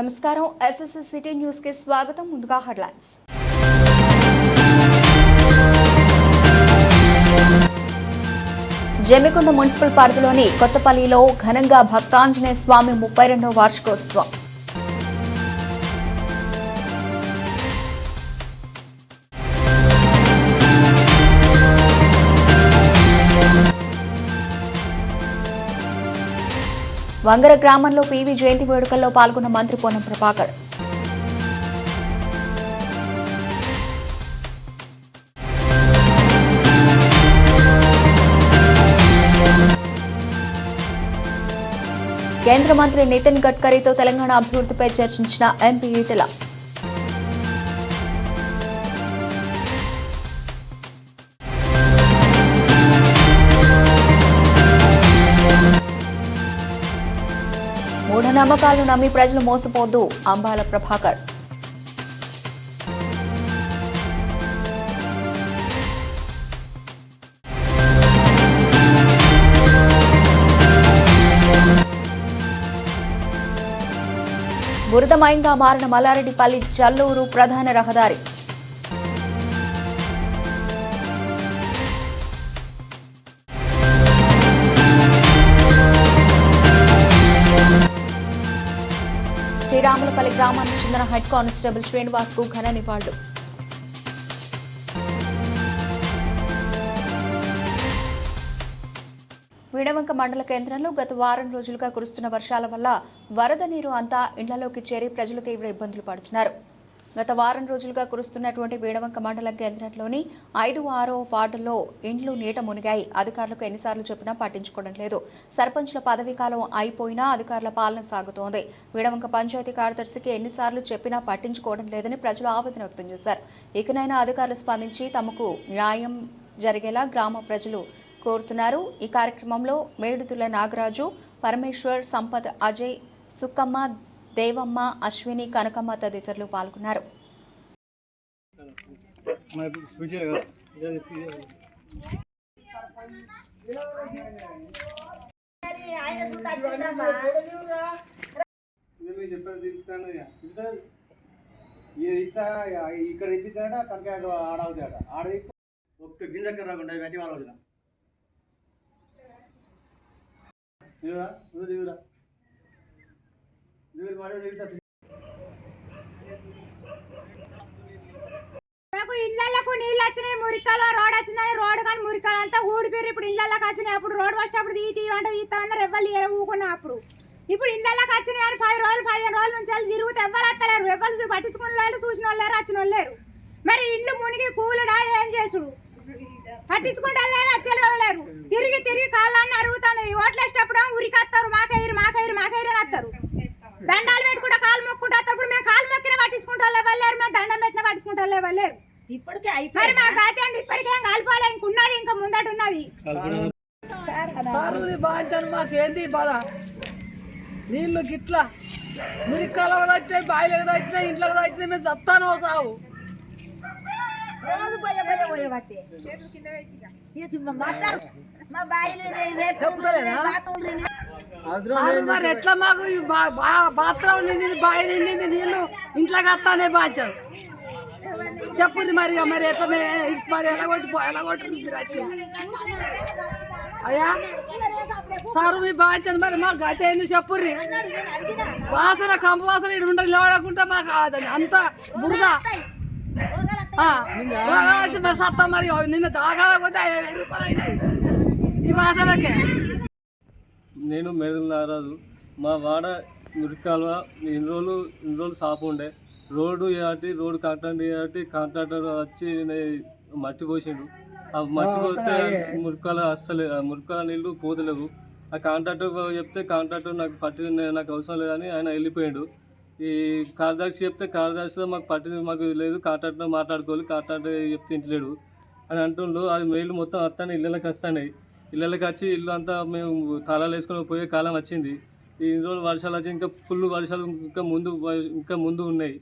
నమస్కారం. SSS city న్యూస్కి స్వాగతం. ముందుగా హెడ్లైన్స్. జమ్మికొండ మున్సిపల్ పరిధిలోని కొత్తపల్లిలో ఘనంగా భక్తాంజనేయ స్వామి ముప్పై రెండవ వార్షికోత్సవం. వంగర గ్రామంలో పీవీ జయంతి వేడుకల్లో పాల్గొన్న మంత్రి పొన్నం ప్రభాకర్. కేంద్ర మంత్రి నితిన్ గడ్కరీతో తెలంగాణ అభివృద్ధిపై చర్చించిన ఎంపీ ఈటెల నమ్మకాలను నమ్మి ప్రజలు మోసపోద్దు అంబాల ప్రభాకర్. బురదమయంగా మారిన మల్లారెడ్డిపల్లి చల్లూరు ప్రధాన రహదారి. శ్రీరాములపల్లి గ్రామానికి చెందిన హెడ్ కానిస్టేబుల్ శ్రీనివాస్కు ఘన నివాళులు. విడవంక మండల కేంద్రంలో గత వారం రోజులుగా కురుస్తున్న వర్షాల వల్ల వరద నీరు అంతా ఇండ్లలోకి చేరి ప్రజలు తీవ్ర ఇబ్బందులు పడుతున్నారు. గత వారం రోజులుగా కురుస్తున్నటువంటి వేడవంక మండలం కేంద్రంలోని ఐదు ఆరో వార్డుల్లో ఇండ్లు నీట మునిగాయి. అధికారులకు ఎన్నిసార్లు చెప్పినా పట్టించుకోవడం లేదు. సర్పంచుల పదవీ కాలం అయిపోయినా అధికారుల పాలన సాగుతోంది. వేడవంక పంచాయతీ కార్యదర్శికి ఎన్నిసార్లు చెప్పినా పట్టించుకోవడం లేదని ప్రజలు ఆవేదన వ్యక్తం చేశారు. ఇకనైనా అధికారులు స్పందించి తమకు న్యాయం జరిగేలా గ్రామ ప్రజలు కోరుతున్నారు. ఈ కార్యక్రమంలో మేడుతుల నాగరాజు పరమేశ్వర్ సంపత్ అజయ్ సుక్కమ్మ దేవమ్మ అశ్విని కనకమ్మ తదితరులు పాల్గొన్నారు. ఇక్కడ ఇప్పించాడ కనుక ఆడవుతాడ ఆడ ఒక్క గింజక్క రాకుండా గట్టి వాళ్ళ వచ్చిన ఇళ్ళకు నీళ్ళు వచ్చినాయి మురికాలో రోడ్ వచ్చిందని రోడ్ కానీ మురికాలు అంతా ఊడిపోయారు ఇప్పుడు ఇళ్ళకి వచ్చినాయి అప్పుడు రోడ్ వచ్చేటప్పుడు తీ తీయమంటే తీస్తామన్నారు ఎవ్వరు ఊకున్నాం అప్పుడు. ఇప్పుడు ఇళ్ళకి వచ్చినాయి అని పది రోజులు పదిహేను రోజుల నుంచి వాళ్ళు తిరుగుతూ ఎవ్వరు వస్తలేరు ఎవ్వరు పట్టించుకున్న లేరు చూసిన వాళ్ళు లేరు వచ్చిన వాళ్ళు లేరు మరి ఇల్లు మునిగి కూలుడా ఏం చేసుడు? పట్టించుకుంటా లేరు లేరు తిరిగి తిరిగి కాళ్ళని అరుగుతాను ఈ ఓట్లు వేసేటప్పుడు ఉరికొస్తారు మాకైరు మాకైరు మాకైరు అని వస్తారు దండాలు పెట్టుకుంటా కాలు మొక్కుంటా. ఇప్పుడు మేము కాలు మొక్కిన పట్టించుకుంటా లేరు మేము దండం పెట్టిన పట్టించుకుంటా లేరు ఇప్పటికే మరి మా గాతే ఇప్పటికేం కాలిపోలే ఇంకున్నది ఇంకా ముందట ఉన్నది. బాధ్యత మాకేంది బాధ నీళ్ళు గిట్లా మురికాల వచ్చినాయి బాయిలకు వచ్చినాయి ఇంట్లోకి వచ్చినాయి మేము చస్తాను ఇక మాట్లాడు. మా బాయిలు? మరి ఎట్లా మాకు బాత్రూమ్ నిండింది బావి నిండింది నీళ్ళు ఇంట్లోకి వస్తానే బాధ్యత. చెప్పుది మరి మరి ఎట్లా ఇడ్స్ మరి ఎలా కొట్టి ఎలా కొట్టి మీరు వచ్చి అయ్యా సారు మీ బాధ్యత మరి మాకు గత ఏంది చెప్పుర్రి? వాసన కంప వాసన ఇక్కడ ఉండదు లేవడకుంటే మాకు అంత బురద. సత్తా మరి నిన్న దాగాలకపోతే ఐదు వేల రూపాయలు అయినాయి. ఈ వాసనకే. నేను మెదడు నారాజు మా వాడ మురికాలువ ఇన్ని రోజులు ఇన్ని రోజులు సాపు ఉండే. రోడ్డు కాబట్టి రోడ్డు కాంట్రాక్టర్ కాబట్టి కాంట్రాక్టర్ వచ్చి మట్టి పోసిండు ఆ మట్టి పోతే మురికాల అస్సలే ఆ మురికాల నీళ్ళు పోతలేవు. ఆ కాంట్రాక్టర్ చెప్తే కాంట్రాక్టర్ నాకు పట్టి నాకు అవసరం లేదని ఆయన వెళ్ళిపోయాడు. ఈ కార్యదర్శి చెప్తే కార్యదర్శితో మాకు పట్టి మాకు లేదు కాంట్రాక్టర్ మాట్లాడుకోవాలి కాంట్రాక్టర్ చెప్తే ఇంటలేడు అని అంటుండు. అది మెయిల్ మొత్తం వస్తానే ఇళ్ళకి వస్తాయి ఇళ్ళకి వచ్చి ఇల్లు అంతా మేము తాళాలు వేసుకొని పోయే కాలం వచ్చింది. ఈ రోజులు వర్షాలు వచ్చి ఇంకా ఫుల్ వర్షాలు ఇంకా ముందు ఇంకా ముందు ఉన్నాయి.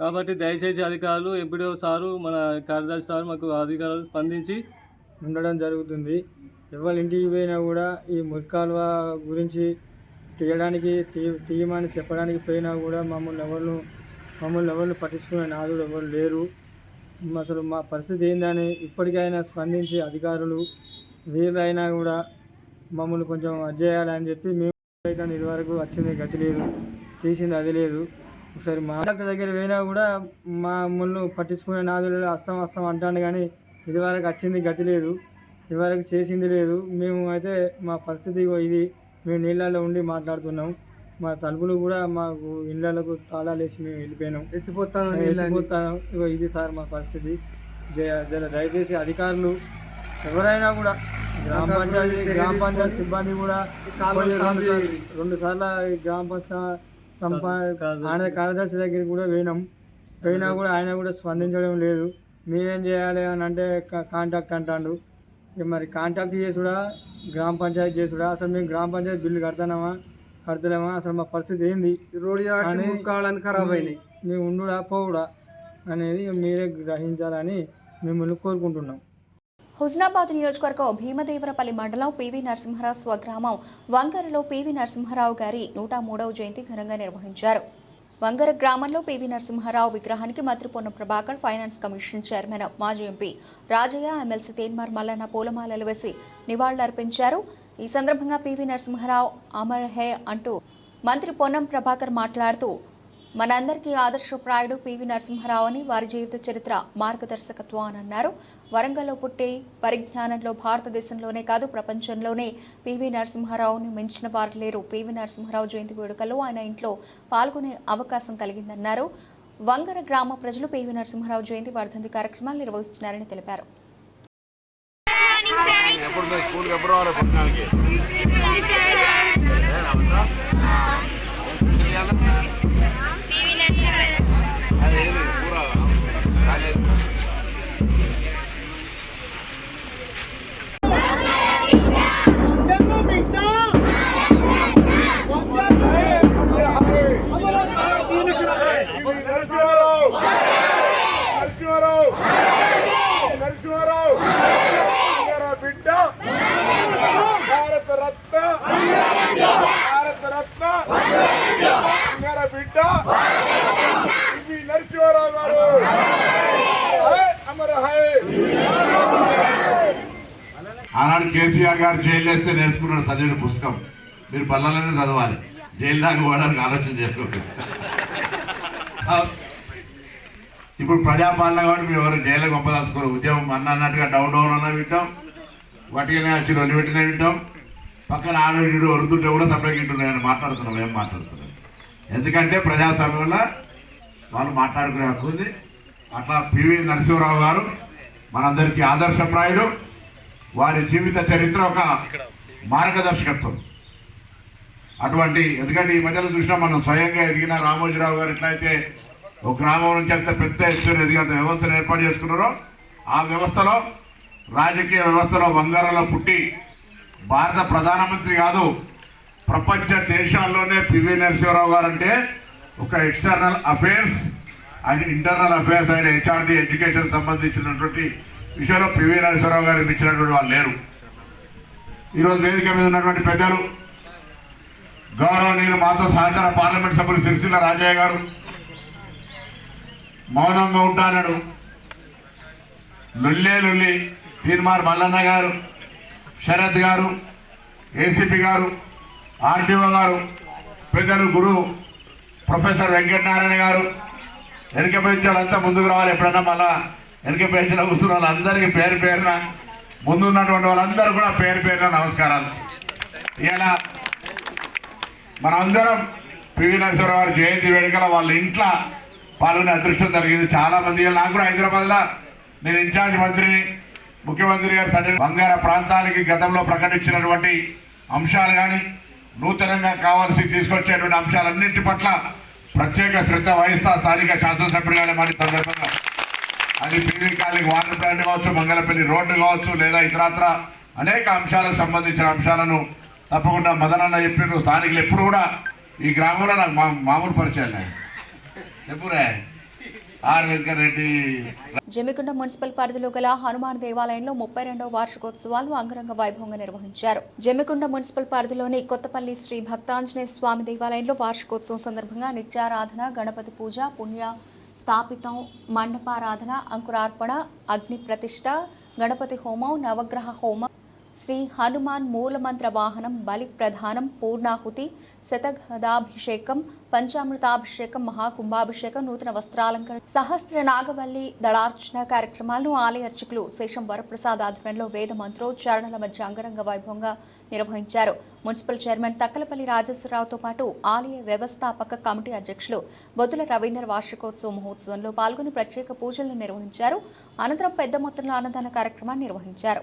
కాబట్టి దయచేసి అధికారులు ఎంపీడీఓ సారు మన కార్యదర్శి సారు మాకు అధికారులు స్పందించి ఉండడం జరుగుతుంది. ఎవరి ఇంటికి పోయినా కూడా ఈ మురికాలువ గురించి తీయడానికి తీ తీయమని చెప్పడానికి పోయినా కూడా మమ్మల్ని ఎవరు మమ్మల్ని ఎవరిని పట్టించుకునే నాదుడు ఎవరు లేరు. అసలు మా పరిస్థితి ఏందని ఇప్పటికైనా స్పందించి అధికారులు వీళ్ళైనా కూడా మమ్మల్ని కొంచెం అది చేయాలని చెప్పి మేము అయితే ఇదివరకు వచ్చింది గతి లేదు తీసింది అది లేదు. ఒకసారి మా డాక్టర్ దగ్గర పోయినా కూడా మా మమ్మల్ని పట్టించుకునే నాదులు అస్తం అస్తం అంటాను కానీ ఇదివరకు వచ్చింది గతి లేదు ఇదివరకు చేసింది లేదు. మేము అయితే మా పరిస్థితి ఇది. మేము నీళ్ళల్లో ఉండి మాట్లాడుతున్నాం. మా తలుపులు కూడా మాకు ఇళ్ళకు తాళాలు వేసి మేము వెళ్ళిపోయినాం. ఎత్తిపోతాను ఎత్తిపోతాను ఇగో ఇది సార్ మా పరిస్థితి. జర దయచేసి అధికారులు ఎవరైనా కూడా గ్రామ పంచాయతీ గ్రామ పంచాయతీ సిబ్బంది కూడా రెండు సార్లు- ఈ గ్రామ పంచాయతీ సంపా ఆయన కార్యదర్శి దగ్గరికి కూడా పోయినాం. పోయినా కూడా ఆయన కూడా స్పందించడం లేదు. మేమేం చేయాలి అని అంటే కాంటాక్ట్ అంటాడు. మరి కాంటాక్ట్ చేసుడా గ్రామ పంచాయతీ చేసుడా? అసలు మేము గ్రామ పంచాయతీ బిల్లు కడతానామా కడతలేమా? అసలు మా పరిస్థితి ఏంది? కావాలని ఖరాబ్ అయినాయి. మేము ఉండుడా పోవుడా అనేది మీరే గ్రహించాలని మిమ్మల్ని కోరుకుంటున్నాం. హుజనాబాద్ నియోజకవర్గం భీమదేవరపల్లి మండలం పివి నరసింహరావు స్వగ్రామం వంగరలో పివి నరసింహరావు గారి నూట మూడవ జయంతి ఘనంగా నిర్వహించారు. వంగర గ్రామంలో పివి నరసింహారావు విగ్రహానికి మంత్రి Ponna Prabhakar finance commission chairman మాజీ ఎంపీ రాజయ్య ఎమ్మెల్సీ తేన్మార్ మల్లన్న పూలమాలలు వేసి నివాళులర్పించారు. ఈ సందర్భంగా పివి నరసింహారావు అమర్ హే అంటూ మంత్రి పొన్నం ప్రభాకర్ మాట్లాడుతూ మనందరికీ ఆదర్శప్రాయుడు పివి నరసింహారావు అని వారి జీవిత చరిత్ర మార్గదర్శకత్వం అని అన్నారు. వరంగల్లో పుట్టి పరిజ్ఞానంలో భారతదేశంలోనే కాదు ప్రపంచంలోనే పివి నరసింహారావుని మించిన వారు లేరు. పివి నరసింహారావు జయంతి వేడుకల్లో ఆయన ఇంట్లో పాల్గొనే అవకాశం కలిగిందన్నారు. వంగర గ్రామ ప్రజలు పివి నరసింహారావు జయంతి వర్ధంతి కార్యక్రమాలు నిర్వహిస్తున్నారని తెలిపారు. ఎప్పుడు ఆనాడు కేసీఆర్ గారు జైల్లో వేస్తే నేర్చుకున్నాడు చదివిన పుస్తకం. మీరు బల్లలోనే చదవాలి. జైలు దాకా పోవడానికి ఆలోచన చేసుకోండి ఇప్పుడు ప్రజాపాలన కాబట్టి మేము ఎవరు జైలు గొప్పదలుచుకోరు ఉద్యమం అన్న అన్నట్టుగా డౌన్ డౌన్ అన్న వింటాం. వాటికనే వచ్చి రెండు పెట్టినా వింటాం. పక్కన ఆడవిడు వరుతుంటే కూడా సపరేట్ మాట్లాడుతున్నాం. ఏం మాట్లాడుతున్నాం? ఎందుకంటే ప్రజాస్వామ్యంలో వాళ్ళు మాట్లాడుకునే హక్కు ఉంది. అట్లా పివి నరసింహరావు గారు మనందరికీ ఆదర్శప్రాయుడు వారి జీవిత చరిత్ర ఒక మార్గదర్శకత్వం. అటువంటి ఎందుకంటే ఈ మధ్యలో చూసినా మనం స్వయంగా ఎదిగిన రామోజీరావు గారు ఎట్లయితే ఒక గ్రామం నుంచి అంత పెద్ద ఎత్తున ఎదిగంత వ్యవస్థను ఏర్పాటు చేసుకున్నారో ఆ వ్యవస్థలో రాజకీయ వ్యవస్థలో బంగారంలో పుట్టి భారత ప్రధానమంత్రి కాదు ప్రపంచ దేశాల్లోనే పివి నరసింహరావు గారు అంటే ఒక ఎక్స్టర్నల్ అఫైర్స్ ఆయన ఇంటర్నల్ అఫైర్స్ ఆయన హెచ్ఆర్డి ఎడ్యుకేషన్ సంబంధించినటువంటి విషయంలో పివి నరసింహరావు గారు ఇచ్చినటువంటి వాళ్ళు లేరు. ఈరోజు వేదిక మీద ఉన్నటువంటి పెద్దలు గౌరవనీయులు మాతో సాయంత్రం పార్లమెంట్ సభ్యులు సిరిసిల్ల రాజయ్య గారు మౌనంగా ఉంటానడు. లొల్లే లొల్లి తీర్మార్ మల్లన్న గారు శరత్ గారు ఏసీపీ గారు ఆర్టీఓ గారు పెద్దలు గురువు ప్రొఫెసర్ వెంకటనారాయణ గారు వెనక వాళ్ళంతా ముందుకు రావాలి ఎప్పుడన్నా మళ్ళా? వెనక బెంచ్లో కూర్చున్న వాళ్ళందరికీ పేరు పేరున ముందు ఉన్నటువంటి వాళ్ళందరూ కూడా పేరు పేరున నమస్కారాలు. ఇలా మనందరం పివి నరసింహరావు గారి జయంతి వేడుకల వాళ్ళ ఇంట్లో పాల్గొనే అదృష్టం జరిగింది. చాలా మంది నాకు కూడా హైదరాబాద్లో నేను ఇన్ఛార్జ్ మంత్రిని ముఖ్యమంత్రి గారు సడన్ బంగార ప్రాంతానికి గతంలో ప్రకటించినటువంటి అంశాలు కానీ నూతనంగా కావాల్సి తీసుకొచ్చేటువంటి అంశాలన్నింటి పట్ల ప్రత్యేక శ్రద్ధ వహిస్తా స్థానిక శాసనసభ్యులుగానే మరి సందర్భంగా. అది పీవీ కాలనీ వాటర్ ప్లాంట్ కావచ్చు మంగళపల్లి రోడ్డు కావచ్చు లేదా ఇతరత్ర అనేక అంశాలకు సంబంధించిన అంశాలను తప్పకుండా మదనన్న చెప్పిన స్థానికులు ఎప్పుడు కూడా ఈ గ్రామంలో నాకు మా మామూలు పరిచయాలు చెప్పురే జమికుండ మున్సిపల్ పరిధిలో గల హనుమాన్ దేవాలయంలో ముప్పై రెండవ వార్షికోత్సవాలు అంగరంగ వైభవంగా నిర్వహించారు. జమికుండ మున్సిపల్ పరిధిలోని కొత్తపల్లి శ్రీ భక్తాంజనేయ స్వామి దేవాలయంలో వార్షికోత్సవం సందర్భంగా నిత్యారాధన గణపతి పూజ పుణ్య స్థాపితం మండపారాధన అంకురార్పణ అగ్ని ప్రతిష్ట గణపతి హోమం నవగ్రహ హోమం శ్రీ హనుమాన్ మూలమంత్ర వాహనం బలి ప్రధానం పూర్ణాహుతి శతగదాభిషేకం పంచామృతాభిషేకం మహాకుంభాభిషేకం నూతన వస్త్రాలంకరణ సహస్ర నాగవల్లి దళార్చన కార్యక్రమాలను ఆలయ అర్చకులు శేషం వరప్రసాద్ ఆధ్వర్యంలో వేద మంత్రోచ్చారణల మధ్య అంగరంగ వైభవంగా నిర్వహించారు. మున్సిపల్ చైర్మన్ తక్కలపల్లి రాజేశ్వరరావుతో పాటు ఆలయ వ్యవస్థాపక కమిటీ అధ్యక్షులు బొద్దుల రవీంద్ర వార్షికోత్సవ మహోత్సవంలో పాల్గొని ప్రత్యేక పూజలను నిర్వహించారు. అనంతరం పెద్ద మొత్తంలో అన్నదాన కార్యక్రమాన్ని నిర్వహించారు.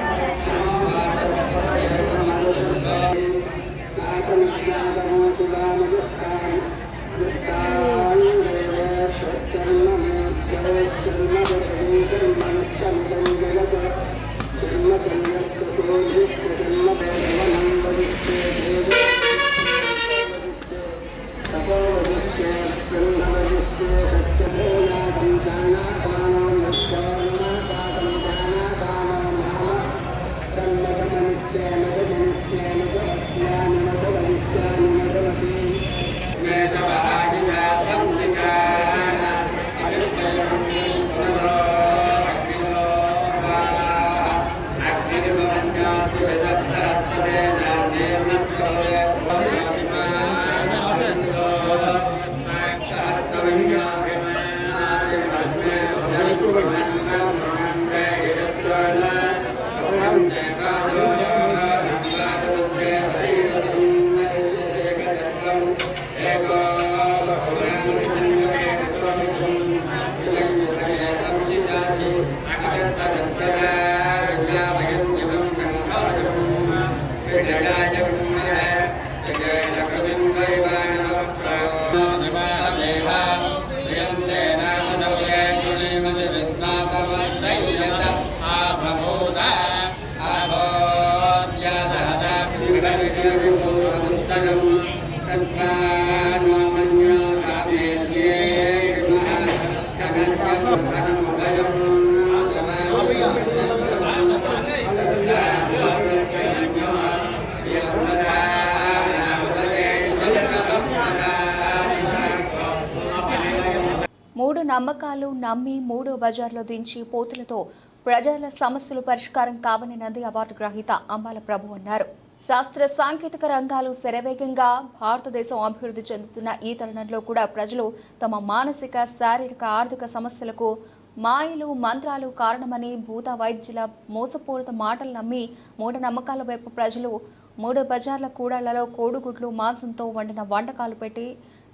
మూడు నమ్మకాలు నమ్మి మూడో బజార్లో దించి పోతులతో ప్రజల సమస్యలు పరిష్కారం కావని నంది అవార్డు గ్రహీత అంబాల ప్రభు అన్నారు. శాస్త్ర సాంకేతిక రంగాలు శరవేగంగా భారతదేశం అభివృద్ధి చెందుతున్న ఈ తరుణంలో కూడా ప్రజలు తమ మానసిక శారీరక ఆర్థిక సమస్యలకు మాయలు మంత్రాలు కారణమని భూత వైద్యుల మోసపూరిత మాటలు నమ్మి మూఢనమ్మకాల వైపు ప్రజలు మూడు బజార్ల కూడళ్ళలో కోడిగుడ్లు మాంసంతో వండిన వంటకాలు పెట్టి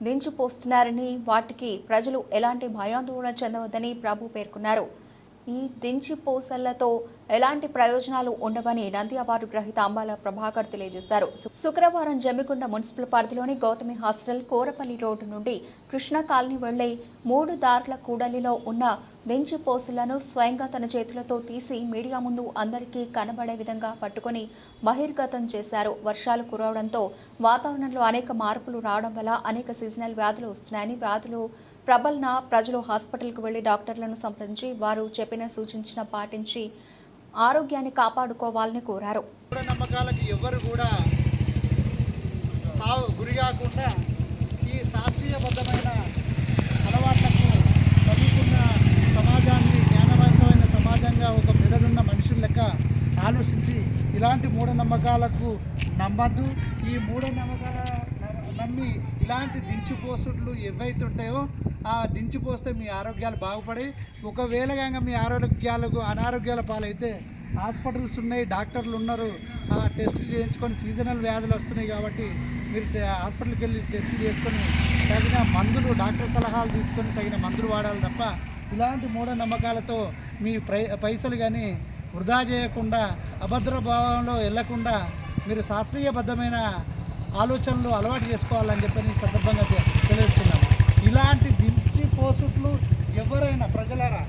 దించిపోస్తున్నారని వాటికి ప్రజలు ఎలాంటి భయాందోళన చెందవద్దని ప్రభు పేర్కొన్నారు. ఈ దించిపోసలతో ఎలాంటి ప్రయోజనాలు ఉండవని నంది అవార్డు గ్రహీత అంబాల ప్రభాకర్ తెలియజేశారు. శుక్రవారం జమ్మికుంట మున్సిపల్ పరిధిలోని గౌతమి హాస్టల్ కోరపల్లి రోడ్డు నుండి కృష్ణా కాలనీ వెళ్ళే మూడు దారుల కూడలిలో ఉన్న దించి పోసులను స్వయంగా తన చేతులతో తీసి మీడియా ముందు అందరికీ కనబడే విధంగా పట్టుకొని బహిర్గతం చేశారు. వర్షాలు కురవడంతో వాతావరణంలో అనేక మార్పులు రావడం వల్ల అనేక సీజనల్ వ్యాధులు వస్తున్నాయని వ్యాధులు ప్రబలన ప్రజలు హాస్పిటల్కు వెళ్ళి డాక్టర్లను సంప్రదించి వారు చెప్పిన సూచించిన పాటించి ఆరోగ్యాన్ని కాపాడుకోవాలని కోరారు. నమ్మకాలకు ఎవరు కూడా గురి కాకుండా ఈ శాస్త్రీయబద్ధమైన అలవాట్లకు చదువుకున్న సమాజాన్ని జ్ఞానవంతమైన సమాజంగా ఒక మెదడున్న మనుషుల లెక్క ఆలోచించి ఇలాంటి మూఢనమ్మకాలకు నమ్మద్దు. ఈ మూఢనమ్మకాల నమ్మి ఇలాంటి దించిపోసుట్లు ఏవైతే ఉంటాయో ఆ దించిపోస్తే మీ ఆరోగ్యాలు బాగుపడి ఒకవేళ కనుక మీ ఆరోగ్యాలకు అనారోగ్యాల పాలైతే హాస్పిటల్స్ ఉన్నాయి డాక్టర్లు ఉన్నారు. ఆ టెస్టులు చేయించుకొని సీజనల్ వ్యాధులు వస్తున్నాయి కాబట్టి మీరు హాస్పిటల్కి వెళ్ళి టెస్టులు చేసుకొని తగిన మందులు డాక్టర్ సలహాలు తీసుకొని తగిన మందులు వాడాలి తప్ప ఇలాంటి మూఢనమ్మకాలతో మీ ప్రై పైసలు కానీ వృధా చేయకుండా అభద్ర భావంలో వెళ్ళకుండా మీరు శాస్త్రీయబద్ధమైన ఆలోచనలు అలవాటు చేసుకోవాలని చెప్పని ఈ సందర్భంగా తెలియజేస్తున్నాను. ఇలాంటి దించి పోసుట్లు ఎవరైనా ప్రజలారా?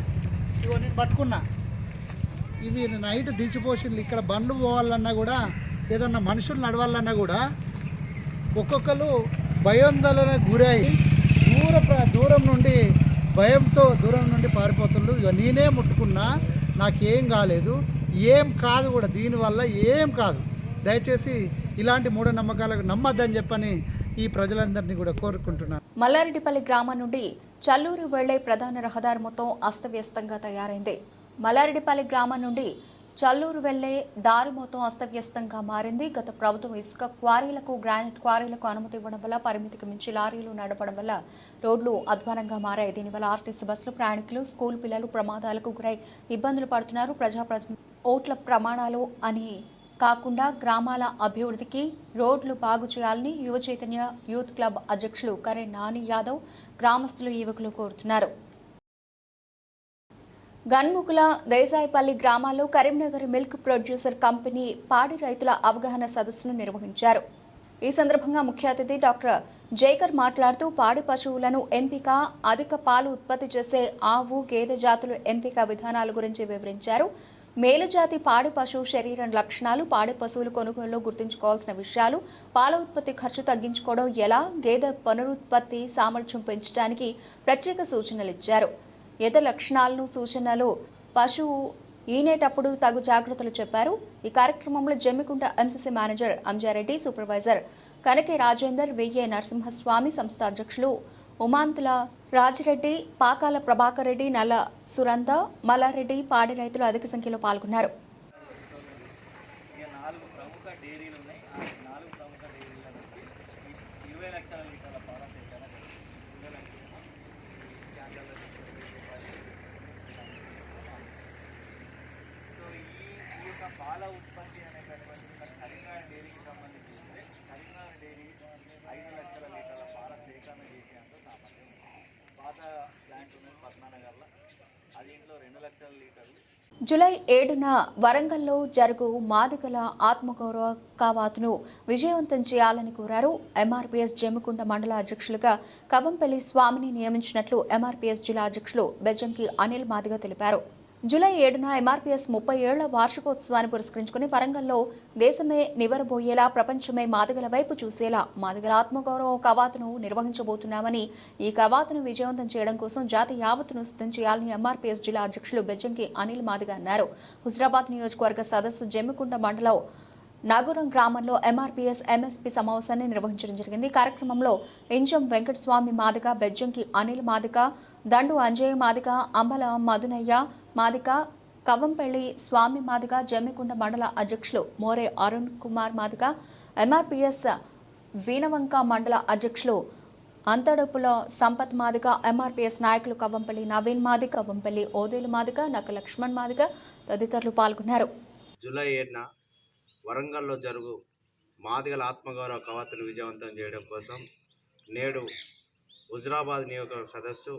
ఇవో నేను పట్టుకున్నా. ఇవి నైట్ దించిపోసింది ఇక్కడ బండ్లు పోవాలన్నా కూడా ఏదన్నా మనుషులు నడవాలన్నా కూడా ఒక్కొక్కరు భయోందోళన గురై దూర ప్ర- దూరం నుండి భయంతో దూరం నుండి పారిపోతుండ్రు. ఇక నేనే ముట్టుకున్నా నాకేం కాలేదు. ఏం కాదు కూడా దీనివల్ల ఏం కాదు. దయచేసి ఇలాంటి మూఢనమ్మకాలకు నమ్మద్దని చెప్పని ఈ ప్రజలందరినీ కూడా కోరుకుంటున్నాను. మల్లారెడ్డిపల్లి గ్రామం నుండి చల్లూరు వెళ్ళే ప్రధాన రహదారి మొత్తం అస్తవ్యస్తంగా తయారైంది. మల్లారెడ్డిపల్లి గ్రామం నుండి చల్లూరు వెళ్ళే దారి మొత్తం అస్తవ్యస్తంగా మారింది. గత ప్రభుత్వం ఇసుక క్వారీలకు గ్రానైట్ క్వారీలకు అనుమతి ఇవ్వడం వల్ల పరిమితికి మించి లారీలు నడపడం వల్ల రోడ్లు అధ్వానంగా మారాయి. దీనివల్ల ఆర్టీసీ బస్సులు ప్రయాణికులు స్కూల్ పిల్లలు ప్రమాదాలకు గురై ఇబ్బందులు పడుతున్నారు. ప్రజాప్రతినిధి ఓట్ల ప్రమాణాలు అని కాకుండా గ్రామాల అభివృద్ధికి రోడ్లు బాగు చేయాలని యువ చైతన్య యూత్ క్లబ్ అధ్యక్షులు కరే నాని యాదవ్ గ్రామస్తులు యువకులు కోరుతున్నారు. గన్ముకుల దేశాయిపల్లి గ్రామాల్లో కరీంనగర్ మిల్క్ ప్రొడ్యూసర్ కంపెనీ పాడి రైతుల అవగాహన సదస్సును నిర్వహించారు. ఈ సందర్భంగా ముఖ్య అతిథి డాక్టర్ జైకర్ మాట్లాడుతూ పాడి పశువులను ఎంపిక అధిక పాలు ఉత్పత్తి చేసే ఆవు గేదె జాతుల ఎంపిక విధానాల గురించి వివరించారు. మేలుజాతి పాడి పశువు శరీరం లక్షణాలు పాడి పశువులు కొనుగోలులో గుర్తుంచుకోవాల్సిన విషయాలు పాల ఉత్పత్తి ఖర్చు తగ్గించుకోవడం ఎలా గేదె పునరుత్పత్తి సామర్థ్యం పెంచడానికి ప్రత్యేక సూచనలు ఇచ్చారు. ఇతర లక్షణాలను సూచనలు పశువు ఈనేటప్పుడు తగు జాగ్రత్తలు చెప్పారు. ఈ కార్యక్రమంలో Jammikunta MCC manager Anjareddy supervisor Kanake Rajender VA Narasimhaswamy సంస్థ అధ్యక్షులు ఉమాంతుల రాజిరెడ్డి పాకాల ప్రభాకర్ రెడ్డి నల్ల సురంద మల్లారెడ్డి పాడి రైతులు అధిక సంఖ్యలో పాల్గొన్నారు ఇక నాలుగు ప్రముఖ డైరీలు ఉన్నాయి ఆ నాలుగు ప్రముఖ డైరీల నుంచి ఈ ఇరవై లక్షల లీటర్ల పాల సేకరణ జరుగుతుంది. ఇరవై లక్షల ఈ క్యాంటర్ల సో ఈ ఈ యొక్క పాల ఉత్పత్తి అనేటటువంటి మన కరీంనగర్ డైరీకి సంబంధించి చూస్తే కరీంనగర్ డైరీ ఐదు లక్షల లీటర్ల పాల సేకరణ చేసేంత సామర్థ్యం ఉంది. పాత ప్లాంట్ ఉన్నది పద్మనగర్లో అది ఇంట్లో రెండు లక్షల లీటర్లు జూలై ఏడున వరంగల్లో జరుగు మాదిగల ఆత్మగౌరవ కావాతును విజయవంతం చేయాలని కోరారు. ఎంఆర్పీఎస్ జమ్మికుంట మండల అధ్యక్షులుగా కవంపల్లి స్వామిని నియమించినట్లు ఎంఆర్పీఎస్ జిల్లా అధ్యక్షులు బెజంకి అనిల్ మాదిగ తెలిపారు. జూలై ఏడున ఎంఆర్పీఎస్ ముప్పై ఏళ్ళ వార్షికోత్సవాన్ని పురస్కరించుకుని వరంగల్లో దేశమే నివరబోయేలా ప్రపంచమే మాదిగల వైపు చూసేలా మాదిగల ఆత్మగౌరవ కవాతును నిర్వహించబోతున్నామని ఈ కవాతును విజయవంతం చేయడం కోసం జాతి యావత్తును సిద్ధం చేయాలని ఎంఆర్పీఎస్ జిల్లా అధ్యక్షులు బెజ్జంకి అనిల్ మాదిగ అన్నారు. హుజరాబాద్ నియోజకవర్గ సదస్సు జమ్మికుంట మండలం నాగూరం గ్రామంలో ఎంఆర్పీఎస్ ఎంఎస్పీ సమావేశాన్ని నిర్వహించడం జరిగింది. కార్యక్రమంలో ఇంజం వెంకటస్వామి మాదిక బెజ్జంకి అనిల్ మాదిక దండు అంజయ్య మాదిక అంబల మధునయ్య మాదిక కవంపల్లి స్వామి మాదిక జమ్మికుండ మండల అధ్యక్షులు మోరే అరుణ్ కుమార్ మాదిక ఎంఆర్పీఎస్ వీణవంక మండల అధ్యక్షులు అంతడపుల సంపత్ మాదిక ఎంఆర్పీఎస్ నాయకులు కవంపల్లి నవీన్ మాదిక కవంపల్లి ఓదేలు మాదిక నక్క లక్ష్మణ్ మాదిక తదితరులు పాల్గొన్నారు. జూలై ఏడున వరంగల్లో జరుగు మాదిగల ఆత్మగౌరవ కవాతును విజయవంతం చేయడం కోసం నేడు హుజరాబాద్ నియోజకవర్గ సదస్సు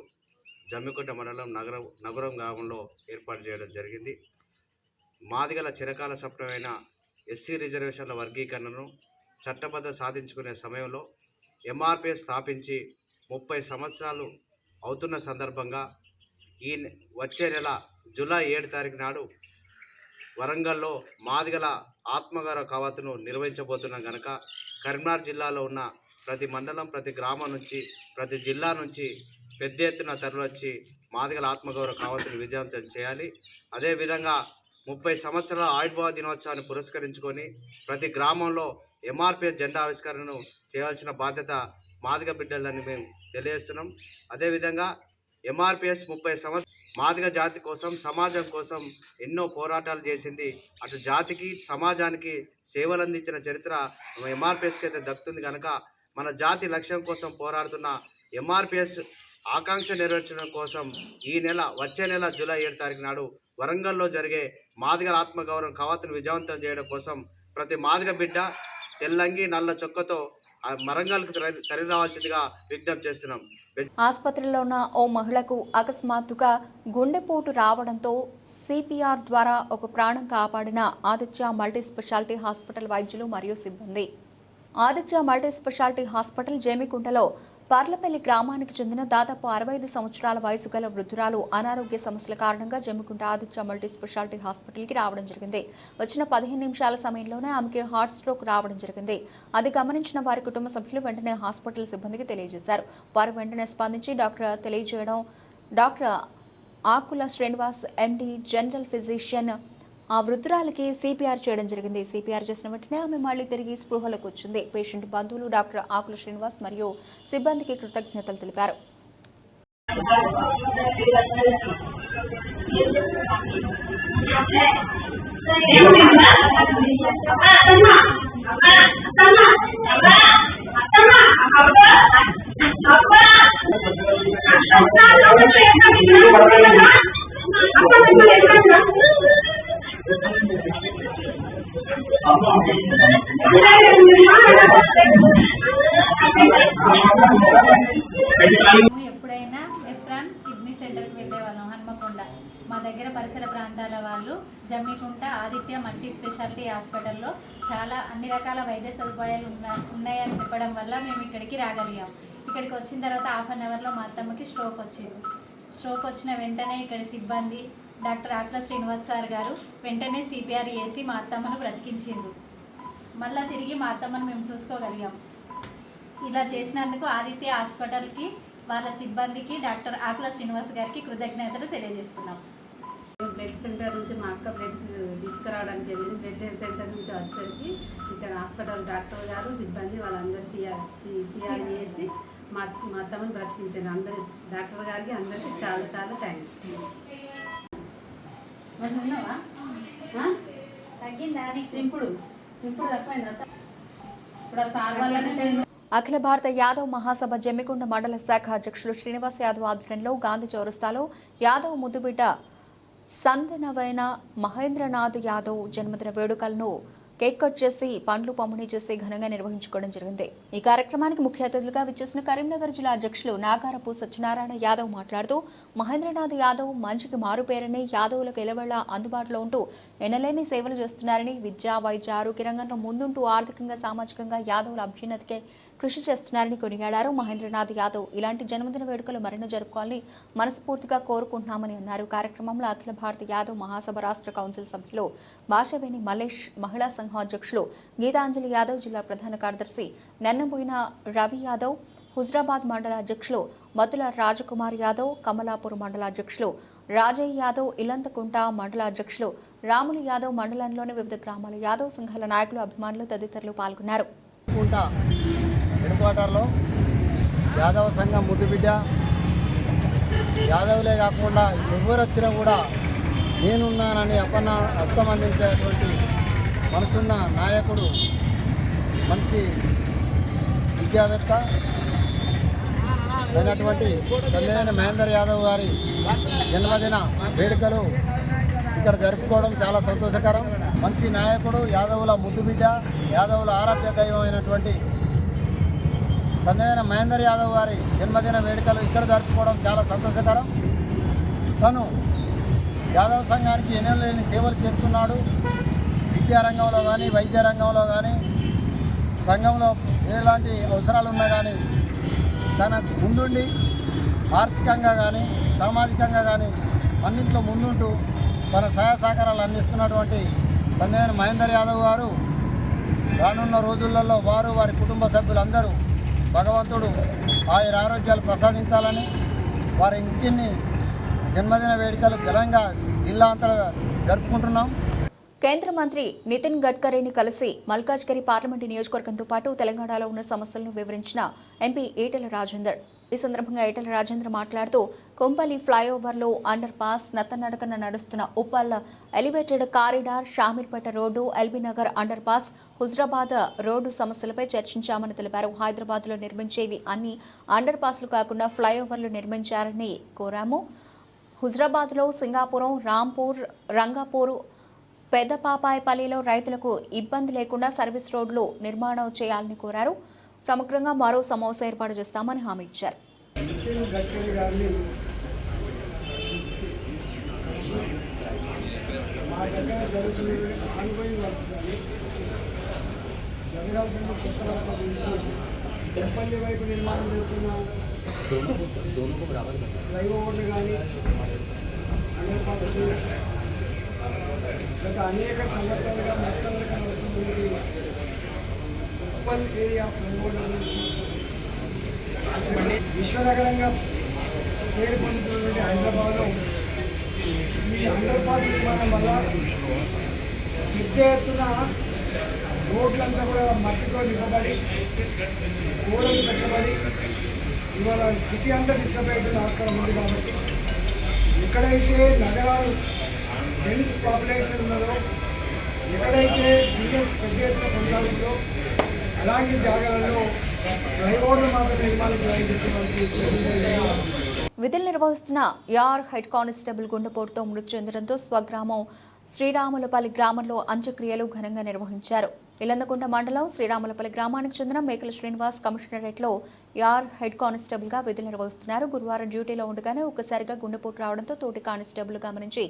జమ్మికుంట మండలం నగరం నగరం గ్రామంలో ఏర్పాటు చేయడం జరిగింది. మాదిగల చిరకాల స్వప్నమైన ఎస్సీ రిజర్వేషన్ల వర్గీకరణను చట్టబద్ధ సాధించుకునే సమయంలో ఎంఆర్పీ స్థాపించి ముప్పై సంవత్సరాలు అవుతున్న సందర్భంగా ఈ నె- వచ్చే నెల జూలై ఏడు తారీఖు నాడు వరంగల్లో మాదిగల ఆత్మగౌరవ కవాతును నిర్వహించబోతున్నాం కనుక కరీంనగర్ జిల్లాలో ఉన్న ప్రతి మండలం ప్రతి గ్రామం నుంచి ప్రతి జిల్లా నుంచి పెద్ద ఎత్తున తరలివచ్చి మాదిగల ఆత్మగౌరవ కవాతును విజయవంతం చేయాలి. అదేవిధంగా ముప్పై సంవత్సరాల ఆయుర్భావ దినోత్సవాన్ని పురస్కరించుకొని ప్రతి గ్రామంలో ఎంఆర్పిఎస్ జెండా ఆవిష్కరణను చేయాల్సిన బాధ్యత మాదిగ బిడ్డలని మేము తెలియజేస్తున్నాం. అదేవిధంగా ఎంఆర్పిఎస్ ముప్పై సంవత్సరం మాదిగ జాతి కోసం సమాజం కోసం ఎన్నో పోరాటాలు చేసింది. అటు జాతికి సమాజానికి సేవలు అందించిన చరిత్ర ఎంఆర్పిఎస్కి అయితే దక్కుతుంది కనుక మన జాతి లక్ష్యం కోసం పోరాడుతున్న ఎంఆర్పిఎస్ ఆకాంక్ష నెరవేర్చడం కోసం ఈ నెల వచ్చే నెల జూలై ఏడు తారీఖు నాడు వరంగల్లో జరిగే మాదిగల ఆత్మగౌరవం కవాతును విజయవంతం చేయడం కోసం ప్రతి మాదిగ బిడ్డ తెల్లంగి నల్ల చొక్కతో ఆ తరలి రావాల్సిందిగా విజ్ఞప్తి చేస్తున్నాం. ఆసుపత్రిలో ఉన్న ఓ మహిళకు అకస్మాత్తుగా గుండెపోటు రావడంతో సిపిఆర్ ద్వారా ఒక ప్రాణం కాపాడిన ఆదిత్య మల్టీ స్పెషాలిటీ హాస్పిటల్ వైద్యులు మరియు సిబ్బంది. ఆదిత్య మల్టీ స్పెషాలిటీ హాస్పిటల్ జేమికుంటలో పార్లపల్లి గ్రామానికి చెందిన దాదాపు అరవై ఐదు సంవత్సరాల వయసు గల వృద్ధురాలు అనారోగ్య సమస్యల కారణంగా జమ్మికుంట ఆదిత్య మల్టీ స్పెషాలిటీ హాస్పిటల్కి రావడం జరిగింది. వచ్చిన పదిహేను నిమిషాల సమయంలోనే ఆమెకి హార్ట్ స్ట్రోక్ రావడం జరిగింది. అది గమనించిన వారి కుటుంబ సభ్యులు వెంటనే హాస్పిటల్ సిబ్బందికి తెలియజేశారు. వారు వెంటనే స్పందించి డాక్టర్ తెలియజేయడం doctor Akula Srinivas MD general physician ఆ వృద్ధురాలకి సిపిఆర్ చేయడం జరిగింది. సిపిఆర్ చేసిన వెంటనే ఆమె మళ్ళీ తిరిగి స్పృహలకు వచ్చింది. పేషెంట్ బంధువులు డాక్టర్ ఆకుల శ్రీనివాస్ మరియు సిబ్బందికి కృతజ్ఞతలు తెలిపారు. ఎప్పుడైనా ఎఫ్రాన్ కిడ్నీ సెంటర్కి వెళ్ళేవాళ్ళం హన్మకొండ. మా దగ్గర పరిసర ప్రాంతాల వాళ్ళు జమ్మికుంట ఆదిత్య మల్టీ స్పెషాలిటీ హాస్పిటల్లో చాలా అన్ని రకాల వైద్య సదుపాయాలు ఉన్నా ఉన్నాయని చెప్పడం వల్ల మేము ఇక్కడికి రాగలిగాం. ఇక్కడికి వచ్చిన తర్వాత హాఫ్ అన్ అవర్లో మా అత్తమ్మకి స్ట్రోక్ వచ్చింది. స్ట్రోక్ వచ్చిన వెంటనే ఇక్కడ సిబ్బంది డాక్టర్ ఆకుల శ్రీనివాస్ సార్ గారు వెంటనే సిపిఆర్ చేసి మా అత్తమ్మను బ్రతికించిండ్రు. మళ్ళీ తిరిగి మా అత్తమ్మను మేము చూసుకోగలిగాం. ఇలా చేసినందుకు ఆదిత్య హాస్పిటల్కి వాళ్ళ సిబ్బందికి డాక్టర్ ఆకుల శ్రీనివాస్ గారికి కృతజ్ఞతలు తెలియజేస్తున్నాం. బ్లడ్ సెంటర్ నుంచి మా అక్క బ్లడ్ తీసుకురావడానికి వెళ్ళింది. బ్లడ్ సెంటర్ నుంచి వచ్చేసరికి ఇక్కడ హాస్పిటల్ డాక్టర్ గారు సిబ్బంది వాళ్ళందరూ సిఆర్ సిఆర్ చేసి మా మా అత్తమ్మని బ్రతికించారు. అందరు డాక్టర్ గారికి అందరికీ చాలా చాలా థ్యాంక్స్ ఉన్నావా? తగ్గిందా ఇప్పుడు. ఇప్పుడు తక్కువైందా? ఇప్పుడు ఆ సార్ వల్లనే నేను అఖిల భారత యాదవ్ మహాసభ జమ్మికొండ మండల శాఖ అధ్యక్షులు శ్రీనివాస్ యాదవ్ ఆధ్వర్యంలో గాంధీ చౌరస్తాలో యాదవ్ ముద్దుబిడ్డ సందనవైన మహేంద్రనాథ్ యాదవ్ జన్మదిన వేడుకలను కేక్ కట్ చేసి పండ్లు పంపిణీ చేసి ఘనంగా నిర్వహించుకోవడం జరిగింది. ఈ కార్యక్రమానికి ముఖ్య అతిథులుగా విచ్చేసిన కరీంనగర్ జిల్లా అధ్యక్షులు నాగారపు సత్యనారాయణ యాదవ్ మాట్లాడుతూ మహేంద్రనాథ్ యాదవ్ మంచికి మారుపేరని యాదవులకు ఎలవేళ అందుబాటులో ఉంటూ ఎనలేని సేవలు చేస్తున్నారని విద్య వైద్య ఆరోగ్య రంగంలో ముందుంటూ ఆర్థికంగా సామాజికంగా యాదవుల అభ్యున్నతికే కృషి చేస్తున్నారని కొనియాడారు మహేంద్రనాథ్ యాదవ్. ఇలాంటి జన్మదిన వేడుకలు మరెన్నో జరుపుకోవాలని మనస్ఫూర్తిగా కోరుకుంటున్నామని అన్నారు. కార్యక్రమంలో అఖిల భారత యాదవ్ మహాసభ రాష్ట్ర కౌన్సిల్ సభ్యులు భాషవేణి మలేష్ మహిళా సంఘం అధ్యక్షులు గీతాంజలి యాదవ్ జిల్లా ప్రధాన కార్యదర్శి నన్నబోయిన రవి యాదవ్ హుజరాబాద్ మండల అధ్యక్షులు మతుల రాజకుమార్ యాదవ్ కమలాపూర్ మండల అధ్యక్షులు రాజయ్య యాదవ్ ఇలంతకుంట మండల అధ్యక్షులు రాములు యాదవ్ మండలంలోని వివిధ గ్రామాల యాదవ్ సంఘాల నాయకులు అభిమానులు తదితరులు పాల్గొన్నారు. క్వార్టర్లో యాదవ సంఘం ముద్దుబిడ్డ. యాదవులే కాకుండా ఎవరు వచ్చినా కూడా నేనున్నానని అపన్న హస్తం అందించేటువంటి మనసున్న నాయకుడు మంచి విద్యావేత్త అయినటువంటి సందేహన మహేందర్ యాదవ్ గారి జన్మదిన వేడుకలు ఇక్కడ జరుపుకోవడం చాలా సంతోషకరం. మంచి నాయకుడు యాదవుల ముద్దుబిడ్డ యాదవుల ఆరాధ్య దైవం అయినటువంటి సందమైన మహేందర్ యాదవ్ గారి జన్మదిన వేడుకలు ఇక్కడ జరుపుకోవడం చాలా సంతోషకరం. తను యాదవ్ సంఘానికి ఎన్నెలేని సేవలు చేస్తున్నాడు. విద్యారంగంలో కానీ వైద్య రంగంలో కానీ సంఘంలో ఎలాంటి అవసరాలు ఉన్నా కానీ తన ముందుండి ఆర్థికంగా కానీ సామాజికంగా కానీ అన్నింట్లో ముందుంటూ తన సహాయ సహకారాలు అందిస్తున్నటువంటి సందేహ మహేందర్ యాదవ్ గారు రానున్న రోజులలో వారు వారి కుటుంబ సభ్యులందరూ భగవంతుడు ఆయుర ఆరోగ్యాలు ప్రసాదించాలని వారి ఇంటిని జన్మదిన వేడుకలు ఘనంగా జిల్లా అంతా జరుపుకుంటున్నాం. కేంద్ర మంత్రి నితిన్ గడ్కరీని కలిసి మల్కాజ్గిరి పార్లమెంటు నియోజకవర్గంతో పాటు తెలంగాణలో ఉన్న సమస్యలను వివరించిన ఎంపీ ఈటెల రాజేందర్. ఈ సందర్భంగా ఈటల రాజేంద్ర మాట్లాడుతూ కొంపల్లి ఫ్లైఓవర్లో అండర్ పాస్ నత్తనడకన నడుస్తున్న Uppal elevated corridor Shamirpet road LB Nagar underpass Huzurabad road సమస్యలపై చర్చించామని తెలిపారు. హైదరాబాద్లో నిర్మించేవి అన్ని అండర్ పాస్లు కాకుండా ఫ్లైఓవర్లు నిర్మించారని కోరాము. హుజరాబాద్లో సింగాపురం రాంపూర్ రంగాపూర్ పెద్దపాపాయపల్లిలో రైతులకు ఇబ్బంది లేకుండా సర్వీస్ రోడ్లు నిర్మాణం చేయాలని కోరారు. సమగ్రంగా మరో సమావేశం ఏర్పాటు చేస్తామని హామీ ఇచ్చారు. నితిన్ గడ్కరీ గారిని మా దగ్గర జరుగుతున్న ఆన్గోయింగ్ వర్క్స్ కానీ జరగాల్సిన కొత్త వర్క్ గురించి తెప్పల్లి వైపు నిర్మాణం చేస్తున్నాం ఫ్లైఓవర్లు కానీ అనేక పద్ధతులు గత అనేక సంవత్సరాలుగా మొత్తంగా వస్తుంది మున్సిపల్ ఏరియా ఫ్లైఓవర్ల విశ్వనగరంగా పేరు పొందుతున్నటువంటి హైదరాబాద్లో ఈ అండర్ పాస్ నిర్మాణం వల్ల పెద్ద ఎత్తున రోడ్లంతా కూడా మట్టితో నింపబడి గోడలు పెట్టబడి ఇవాళ సిటీ అంతా డిస్టర్బ్ అయ్యేటువంటి ఆస్కారం ఉంది కాబట్టి ఎక్కడైతే నగరాలు డెన్స్ పాపులేషన్ ఉన్నదో ఎక్కడైతే బిజినెస్ పెద్ద ఎత్తున కొనసాగుతుందో అలాంటి జాగాలలో ఫ్లైఓవర్లు మాత్రం నిర్మాణం చేయాలని చెప్పి మనకి విధులు నిర్వహిస్తున్న యార్ హెడ్ కానిస్టేబుల్ గుండెపోటుతో మృతి చెందడంతో స్వగ్రామం శ్రీరాములపల్లి గ్రామంలో అంత్యక్రియలు ఘనంగా నిర్వహించారు. ఇలందకొండ మండలం శ్రీరాములపల్లి గ్రామానికి చెందిన మేకల శ్రీనివాస్ కమిషనరేట్లో యార్ హెడ్ కానిస్టేబుల్గా విధులు నిర్వహిస్తున్నారు. గురువారం డ్యూటీలో ఉండగానే ఒక్కసారిగా గుండెపోటు రావడంతో తోటి కానిస్టేబుల్ గమనించి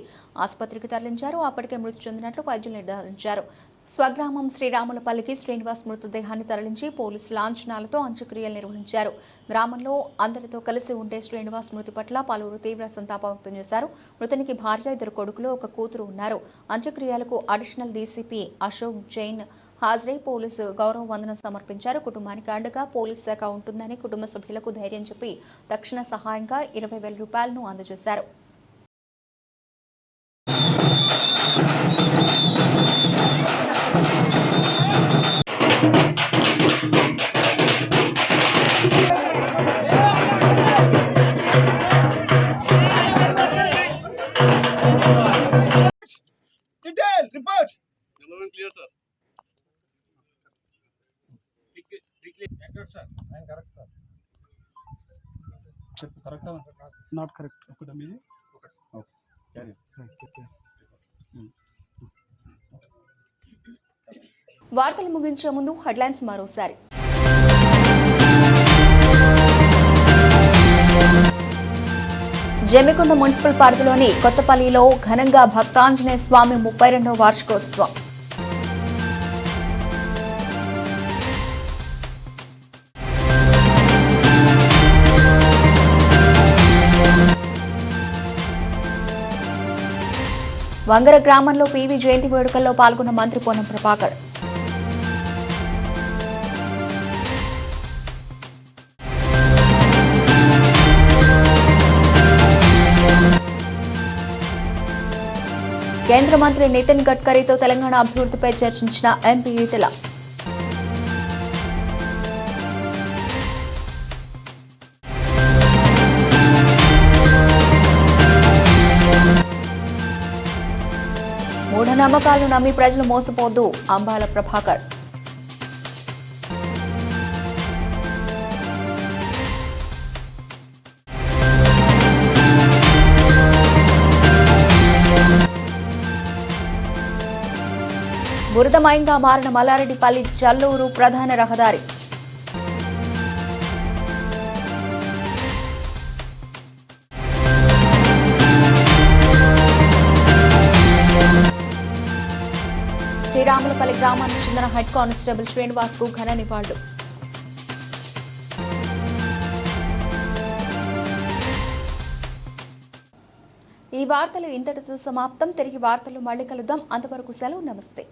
ఆసుపత్రికి తరలించారు. అప్పటికే మృతి చెందినట్లు వైద్యులు నిర్ధారించారు. స్వగ్రామం శ్రీరాములపల్లికి శ్రీనివాస్ మృతదేహాన్ని తరలించి పోలీసు లాంఛనాలతో అంత్యక్రియలు నిర్వహించారు. గ్రామంలో అందరితో కలిసి ఉండే శ్రీనివాస్ మృతి పట్ల పలువురు తీవ్ర సంతాపం వ్యక్తం చేశారు. మృతునికి భార్య ఇద్దరు కొడుకులు ఒక కూతురు ఉన్నారు. అంత్యక్రియలకు అడిషనల్ డీసీపీ అశోక్ జైన్ హాజరై పోలీసు గౌరవ వందనం సమర్పించారు. కుటుంబానికి అండగా పోలీస్ శాఖ ఉంటుందని కుటుంబ సభ్యులకు ధైర్యం చెప్పి తక్షణ సహాయంగా ఇరవై వేల రూపాయలను అందజేశారు. Clear, sir. Not correct. ఒకదా మీది? వార్తలు ముగించే ముందు హెడ్లైన్స్ మరోసారి. జమ్మికొండ మున్సిపల్ పరిధిలోని కొత్తపల్లిలో ఘనంగా భక్తాంజనేయ స్వామి ముప్పై రెండవ వార్షికోత్సవం. వంగర గ్రామంలో పీవీ జయంతి వేడుకల్లో పాల్గొన్న మంత్రి పొన్నం ప్రభాకర్. కేంద్ర మంత్రి నితిన్ గడ్కరీతో తెలంగాణ అభివృద్ధిపై చర్చించిన ఎంపీ ఈటెల. నమ్మకాలను నమ్మి ప్రజలు మోసపోద్దు అంబాల ప్రభాకర్. బురదమయంగా మారిన మల్లారెడ్డిపల్లి చల్లూరు ప్రధాన రహదారి. శ్రీరాములపల్లి గ్రామానికి చెందిన హెడ్ కానిస్టేబుల్ శ్రీనివాస్కు ఘన నివాళులు. ఈ వార్తలు ఇంతటితో సమాప్తం. తిరిగి వార్తలు మళ్ళీ కలుద్దాం. అంతవరకు సెలవు. నమస్తే.